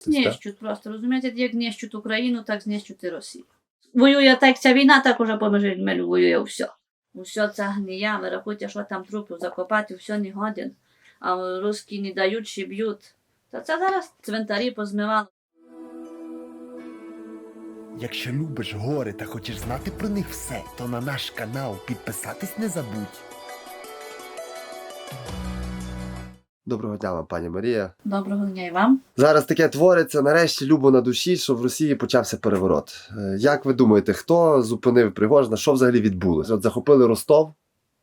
Знищуть просто, розумієте, як знищуть Україну, так знищуть і Росію. Воює так ця війна, так уже поміж людьми воює все. Усе це гнія, ви рахуйте, що там трупів закопати, все не годин. А русські не дають, ще б'ють. Та це зараз цвинтарі позмивали. Якщо любиш гори та хочеш знати про них все, то на наш канал підписатись не забудь. Доброго дня вам, пані Марія. Доброго дня і вам. Зараз таке твориться, нарешті любо на душі, що в Росії почався переворот. Е, Як ви думаєте, хто зупинив Пригожина? Що взагалі відбулося? От захопили Ростов,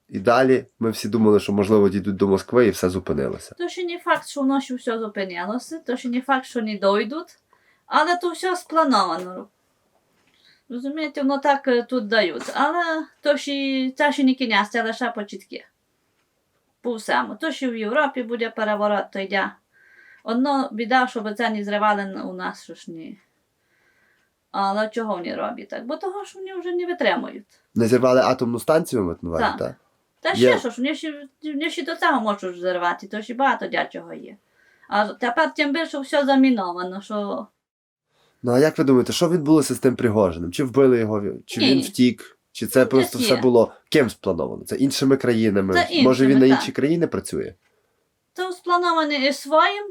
і далі ми всі думали, що можливо дійдуть до Москви і все зупинилося. То ще не факт, що вночі все зупинялося, то ще не факт, що не дойдуть, але то все сплановано. Розумієте, воно так е, тут дають. Але то ще, це ще не кінець, це лише початки. По всьому. То ще в Європі буде переворот, то йде. Одно біда, щоб це не зривали у нас, що ж ні. Але чого вони роблять так? Бо того, що вони вже не витримують. Не зірвали атомну станцію, ви Так. так? Та ще що ж, вони ще, вони ще до цього можуть зірвати, то ще багато дячого є. А тепер тим більше все заміновано, що Ну а як ви думаєте, що відбулося з тим Пригожиним? Чи вбили його, чи Ні. він втік? Чи це просто все було ким сплановано? Це іншими країнами? Це Може він іншими, на так. інші країни працює? то сплановане і своїм,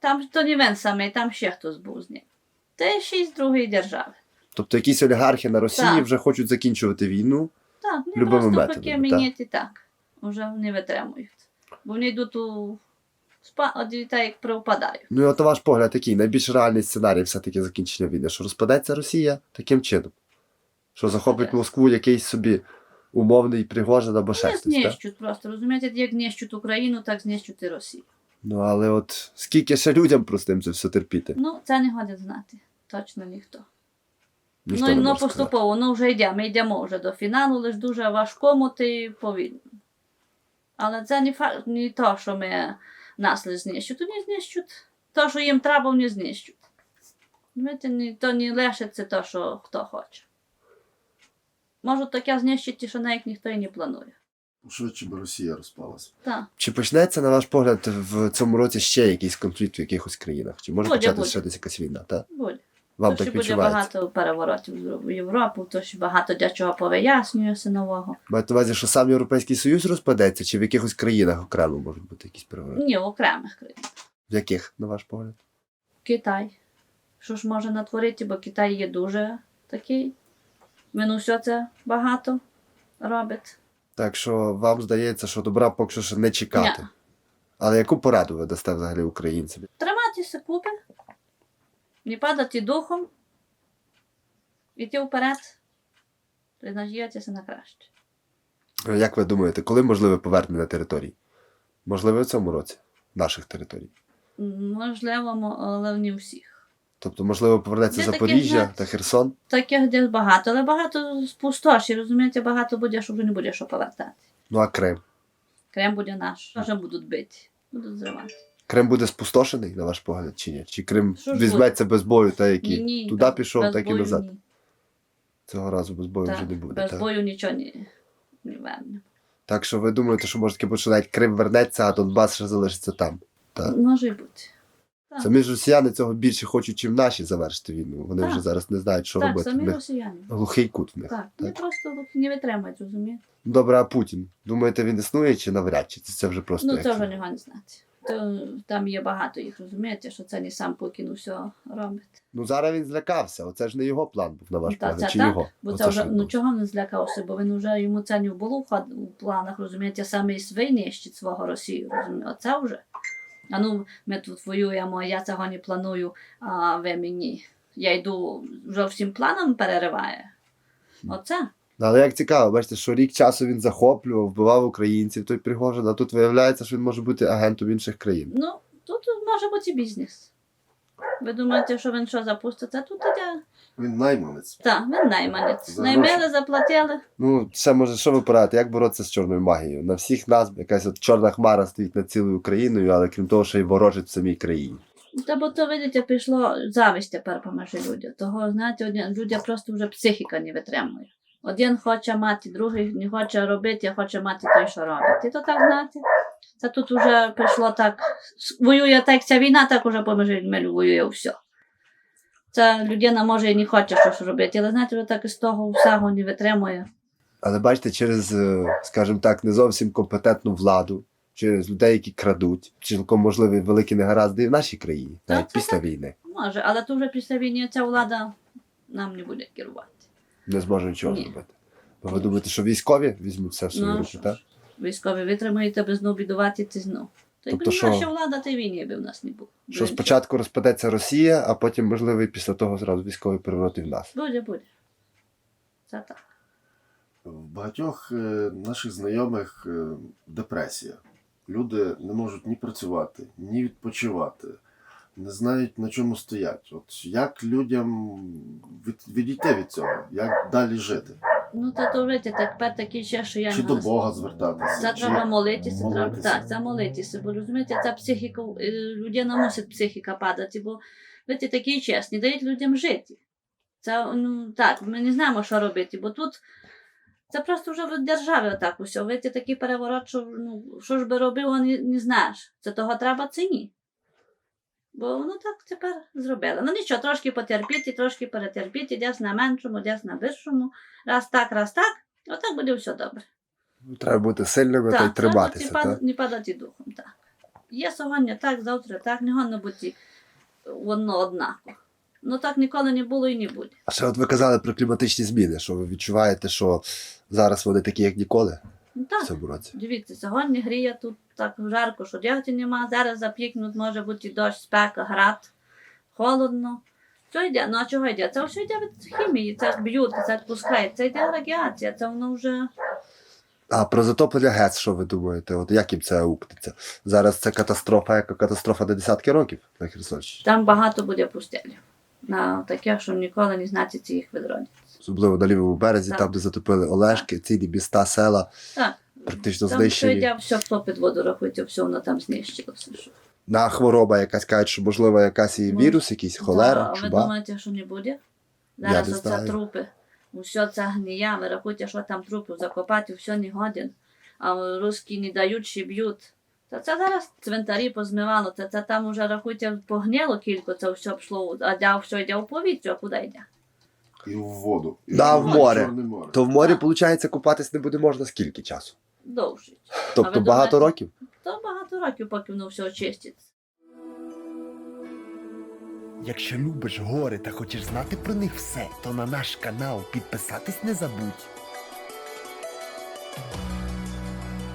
там то не він самий, там ще хтось був з ним. Та ще й з другої держави. Тобто якісь олігархи на Росії Так. вже хочуть закінчувати війну. Так, вони Любими просто методами, поки міняти так. Уже не витримують. Бо вони йдуть у спа, як провпадають. Ну і от ваш погляд такий, найбільш реальний сценарій все-таки закінчення війни, що розпадеться Росія таким чином. Що захопить Розпаде. Москву якийсь собі умовний Пригожин або ще Вони знищуть просто, розумієте, як знищуть Україну, так знищуть і Росію. Ну але от скільки ще людям простим це все терпіти? Ну, це не годить знати. Точно ніхто. Ніхто ну, не ну поступово, ну вже йдемо, ми йдемо вже до фіналу, лише дуже важкому ти повільно. Але це не факт, не то, що ми нас не знищуть, то не знищуть. То, що їм треба, вони знищуть. Знаєте, то не лишиться то, що хто хоче. Можуть таке знищити, що навіть ніхто і не планує. Швидше би Росія розпалася. Так. Чи почнеться, на ваш погляд, в цьому році ще якийсь конфлікт в якихось країнах? Чи може Буде, початися ще десь якась війна? Так? Буде. Вам то так буде багато переворотів в Європу, то ще багато дечого повияснюється нового. Маєте на увазі, що сам Європейський Союз розпадеться, чи в якихось країнах окремо можуть бути якісь перевороти? Ні, в окремих країнах. В яких, на ваш погляд? Китай. Що ж може натворити, бо Китай є дуже такий. Він усе це багато робить. Так що вам здається, що добра поки що ще не чекати. Ні. Але яку пораду ви дасте взагалі українцям? Триматися купи, не падати духом, йти вперед, надіятися на краще. Як ви думаєте, коли можливе повернення територій? Можливо, в цьому році наших територій. Можливо, але не всіх. Тобто, можливо, повернеться таке, Запоріжжя знаєте. та Херсон. Таких десь багато, але багато спустоші, розумієте, багато буде, що вже не буде що повертати. Ну а Крим. Крем буде наш. Вже будуть бити, будуть зривати. Крим буде спустошений, на ваш погляд, чи ні? Чи Крим Що ж візьметься без бою, та як і туди пішов, без так і бою назад. ні. Цього разу без бою Так, вже не буде. без Так? бою нічого не, не верне. так що ви думаєте, що може таки бути, що навіть Крим вернеться, а Донбас ще залишиться там. Так. Може й бути. Самі ж росіяни цього більше хочуть, чим наші завершити війну. Вони Так. вже зараз не знають, що так, робити. Самі них росіяни. глухий кут в них. Так, вони просто не витримають, розумієте? Добре, а Путін? Думаєте, він існує чи навряд чи? Це, вже просто. Ну, це вже нього не знати. То, там є багато їх, розумієте, що це не сам Путін усе робить. Ну зараз він злякався. Оце ж не його план був на ваш це чи так, його? Бо Оце це вже, ну чого він злякався, бо він вже йому це не було в планах, розумієте, саме і свій нищить свого Росію, розумієте, оце вже. А ну, ми тут воюємо, я цього не планую, а ви мені. Я йду, вже всім планом перериває. Оце. Але як цікаво, бачите, що рік часу він захоплював, вбивав українців, той Пригожин, а тут виявляється, що він може бути агентом інших країн. Ну, тут може бути бізнес. Ви думаєте, що він що запуститься? Тут іде. Він найманець. Так, він найманець. За гроші. заплатили. Ну, ще може, що ви порадите, як боротися з чорною магією? На всіх нас якась от чорна хмара стоїть над цілою Україною, але крім того, ще й ворожить в самій країні. Та бо то, видите, пішло зависть тепер поміж людям. Того, знаєте, один, людя просто вже психіка не витримує. Один хоче мати, другий не хоче робити, а хоче мати той, що робить. І то так, знаєте, це тут вже пішло так, воює так ця війна, так уже поміж людьми воює все. Ця людина може і не хоче щось робити, але знаєте, вже так із того всього не витримує. Але бачите, через, е, скажімо так, не зовсім компетентну владу, через людей, які крадуть, цілком можливі великі негаразди і в нашій країні, навіть це після так. війни. Може, але то вже після війни ця влада нам не буде керувати. Не зможе нічого Ні. зробити. Бо ви думаєте, що військові візьмуть все в свої Ну, руки, що так? ж, військові витримають, аби знов бідувати ці знов. То якби Тобто не що? наша влада, то й війни би в нас не було. Що Буде спочатку розпадеться Росія, а потім, можливо, і після того зразу військові переворот і в нас. Буде, буде. Це так. В багатьох е, наших знайомих е, депресія. Люди не можуть ні працювати, ні відпочивати, не знають на чому стоять. От як людям від, відійти від цього, як далі жити? Ну, та то видите, так тепер такий час, що я Чи до. Бога звертатися? Це треба молитися, треба так, це молитися. Бо розумієте, ця психіка, е, людина мусить психіка падати, бо видите, такий час, не дають людям жити. Це ну так, ми не знаємо, що робити, бо тут це просто вже від держави отак усе. Видите, такий переворот, що ну, що ж би робив, не, не знаєш. Це того треба це ні. Бо воно так тепер зробили. Ну нічого, трошки потерпіти, трошки перетерпіти, десь на меншому, десь на більшому. Раз так, раз так, отак буде все добре. Треба бути сильними та й Так, треба триматися. не, пад, не падати духом, так. Є сьогодні так, завтра так, не гонно бути воно однаково. Ну так ніколи не було і не буде. А ще от ви казали про кліматичні зміни, що ви відчуваєте, що зараз вони такі, як ніколи Ну в так, цьому році. дивіться, сьогодні гріє тут так жарко, що дягти нема, зараз запікнуть, може бути дощ, спека, град, холодно. Що йде? Ну а чого йде? Це все йде від хімії, це б'ють, це відпускає, це йде радіація, це воно вже. А про затоплення ГЕЦ, що ви думаєте? От як їм це аукнеться? Зараз це катастрофа, яка катастрофа на десятки років на Херсонщині. Там багато буде пустелів. На таке, що ніколи не знати їх відродять. Особливо на лівому березі, Так. там, де затопили Олешки, цілі міста, села Так. Практично Там все знищені. йде, все хто під воду рахується, все воно там знищилося. Що. На хвороба якась кажуть, що можливо якась і Ну, вірус, якийсь холера, Да, а ви думаєте, що не буде? Зараз не оце знаю. трупи, усе це гнія, ви рахуйте, що там трупів закопати, все не годен. А русські не дають, ще б'ють. Та це зараз цвинтарі позмивало, це, це там уже рахуйте погнило кілько, це все пішло, а дя, все йде в повітря, а куди йде? І в воду. І Да, в море. Море. То в морі, виходить, купатись не буде можна скільки часу? Довше. Тобто ви багато років? Та багато років, поки воно все очиститься. Якщо любиш гори та хочеш знати про них все, то на наш канал підписатись не забудь.